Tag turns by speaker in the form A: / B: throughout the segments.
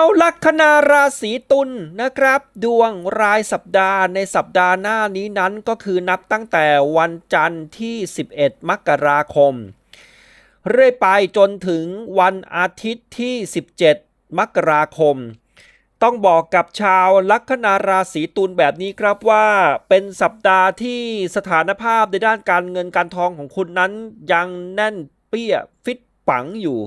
A: เอาลัคนาราศีตุลนะครับ ดวงรายสัปดาห์ในสัปดาห์หน้านี้นั้นก็คือนับตั้งแต่วันจันทร์ที่ 11 มกราคม เรื่อยไปจนถึงวันอาทิตย์ที่ 17 มกราคม ต้องบอกกับชาวลัคนาราศีตุลแบบนี้ครับว่า เป็นสัปดาห์ที่สถานภาพในด้านการเงินการทองของคุณนั้นยังแน่นเปี้ยฟิตปังอยู่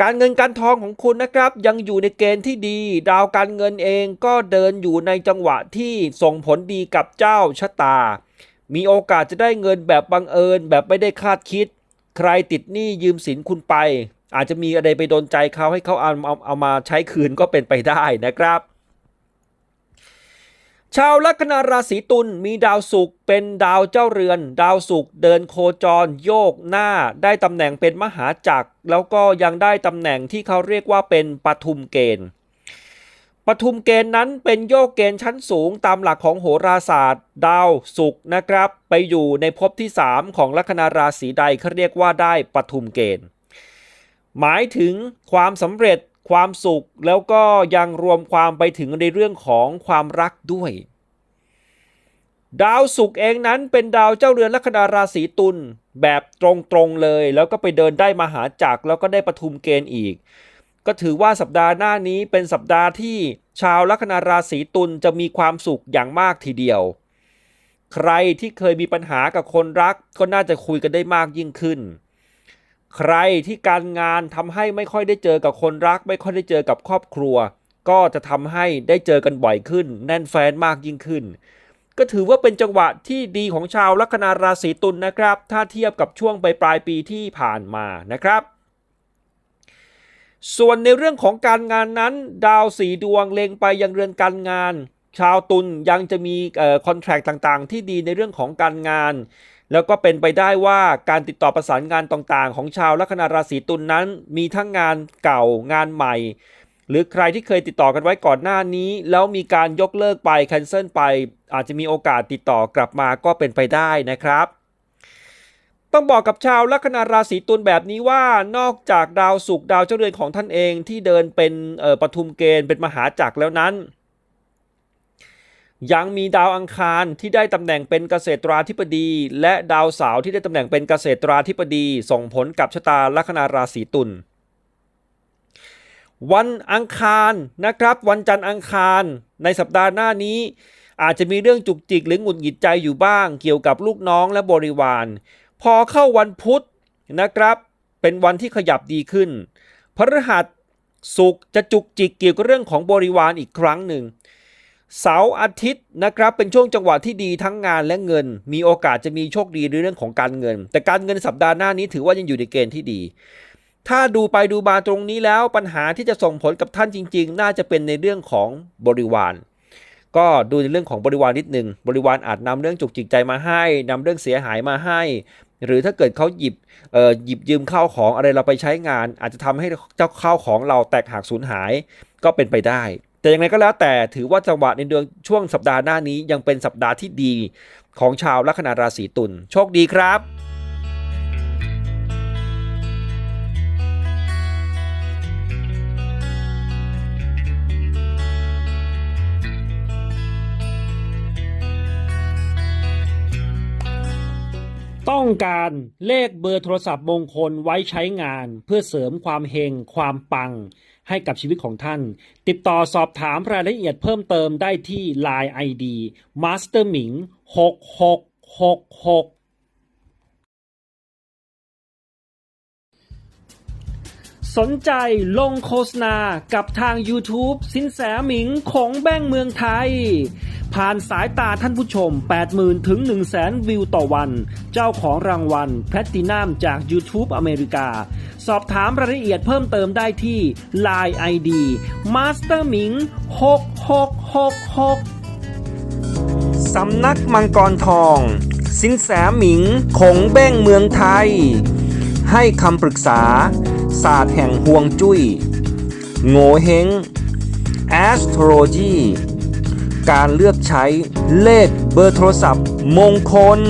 A: การเงินการทองของคุณนะครับ ยังอยู่ในเกณฑ์ที่ดี ดาวการเงินเองก็เดินอยู่ในจังหวะที่ส่งผลดีกับเจ้าชะตา มีโอกาสจะได้เงินแบบบังเอิญแบบไม่ได้คาดคิด ใครติดหนี้ยืมสินคุณไป อาจจะมีอะไรไปโดนใจเขาให้เขาเอาเอาเอามาใช้คืนก็เป็นไปได้นะครับ ชาวลัคนาราศีตุลมีดาวศุกร์เป็นดาวเจ้าเรือน ดาวศุกร์เดินโคจร โยกหน้า ได้ตำแหน่งเป็นมหาจักร แล้วก็ยังได้ตำแหน่งที่เขาเรียกว่าเป็นปทุมเกณฑ์ปทุมเกณฑ์นั้นเป็นโยกเกณฑ์ชั้นสูงตามหลักของโหราศาสตร์ ดาวศุกร์นะครับ ไปอยู่ในภพที่ 3 ของลัคนาราศีใดเขาเรียกว่าได้ปทุมเกณฑ์ หมายถึงความสำเร็จ ความสุขแล้วก็ยังรวมความไปถึงในเรื่องของความรักด้วย ดาวศุกร์เองนั้นเป็นดาวเจ้าเรือนลัคนาราศีตุลแบบตรงๆเลย แล้วก็ไปเดินได้มหาจักรแล้วก็ได้ปทุมเกณฑ์อีก ก็ถือว่าสัปดาห์หน้านี้เป็นสัปดาห์ที่ชาวลัคนาราศีตุลจะมีความสุขอย่างมากทีเดียว ใครที่เคยมีปัญหากับคนรักก็น่าจะคุยกันได้มากยิ่งขึ้น ใครที่การงานทำให้ไม่ค่อยได้เจอกับคนรัก ไม่ค่อยได้เจอกับครอบครัว ก็จะทำให้ได้เจอกันบ่อยขึ้น แน่นแฟนมากยิ่งขึ้น ก็ถือว่าเป็นจังหวะที่ดีของชาวลัคนาราศีตุลนะครับ ถ้าเทียบกับช่วงปลายปลายปีที่ผ่านมานะครับ ส่วนในเรื่องของการงานนั้น ดาวสีดวงเล็งไปยังเรือนการงาน ชาวตุลยังจะมีคอนแทรคต่างๆ ที่ดีในเรื่องของการงาน แล้วก็เป็นไปได้ว่าการติดต่อประสานงานต่างๆ ของชาวลัคนาราศีตุลนนั้น มีทั้งงานเก่างานใหม่ หรือใครที่เคยติดต่อกันไว้ก่อนหน้านี้ แล้วมีการยกเลิกไปแคนเซิลไป อาจจะมีโอกาสติดต่อกลับมาก็เป็นไปได้นะครับ ต้องบอกกับชาวลัคนาราศีตุลแบบนี้ว่านอกจากดาวศุกร์ดาวเจ้าเรือนของท่านเองที่เดินเป็นปทุมเกณฑ์เป็นมหาจักรแล้วนั้น ยังมีดาวอังคารที่ได้ตำแหน่งเป็นเกษตราธิบดี และดาวเสาร์ที่ได้ตำแหน่งเป็นเกษตราธิบดี ส่งผลกับชะตาลัคนาราศีตุลวันอังคารนะครับ วันจันทร์อังคารในสัปดาห์หน้านี้ อาจจะมีเรื่องจุกจิกหรือหงุดหงิดใจอยู่บ้าง เกี่ยวกับลูกน้องและบริวาร พอเข้าวันพุธนะครับ เป็นวันที่ขยับดีขึ้นพฤหัสศุกร์จะจุกจิกเกี่ยวกับเรื่องของบริวารอีกครั้งหนึ่ง เสาร์อาทิตย์นะครับเป็นช่วงจังหวะที่ดีทั้งงานและเงิน มีโอกาสจะมีโชคดีในเรื่องของการเงิน แต่การเงินสัปดาห์หน้านี้ถือว่ายังอยู่ในเกณฑ์ที่ดี ถ้าดูไปดูมาตรงนี้แล้วปัญหาที่จะส่งผลกับท่านจริง ๆ น่าจะเป็นในเรื่องของบริวารก็ดูในเรื่องของบริวารนิดหนึ่งบริวารอาจนำเรื่องจุกจิกใจมาให้นำเรื่องเสียหายมาให้ หรือถ้าเกิดเขาหยิบหยิบยืมข้าวของอะไรเราไปใช้งาน อาจจะทำให้เจ้าข้าวของเราแตกหักสูญหายก็เป็นไปได้ แต่อย่างไรก็แล้วแต่ถือว่าจังหวะในเดือนช่วงสัปดาห์หน้านี้ยังเป็นสัปดาห์ที่ดีของชาวลัคนาราศีตุลโชคดีครับต้องการเลขเบอร์โทรศัพท์มงคลไว้ใช้งานเพื่อเสริมความเฮงความปัง ให้กับชีวิตของท่าน ติดต่อสอบถามรายละเอียดเพิ่มเติมได้ที่ Line ID Master Ming 6666สนใจลงโฆษณากับทาง YouTube สินแสหมิงของแบ้งเมืองไทย ผ่านสายตาท่านผู้ชม 80,000 ถึง 100,000 วิวต่อวัน เจ้าของรางวัลแพลตตินัมจาก YouTube อเมริกา สอบถามรายละเอียดเพิ่มเติมได้ที่ Line ID Master หมิง6666 สำนักมังกรทอง สินแสหมิงคงเบ้งเมืองไทย ให้คำปรึกษา ศาสตร์แห่งห่วงจุย้ย โงเฮง astrology การเลือกใช้เลขเบอร์โทรศัพท์มงคล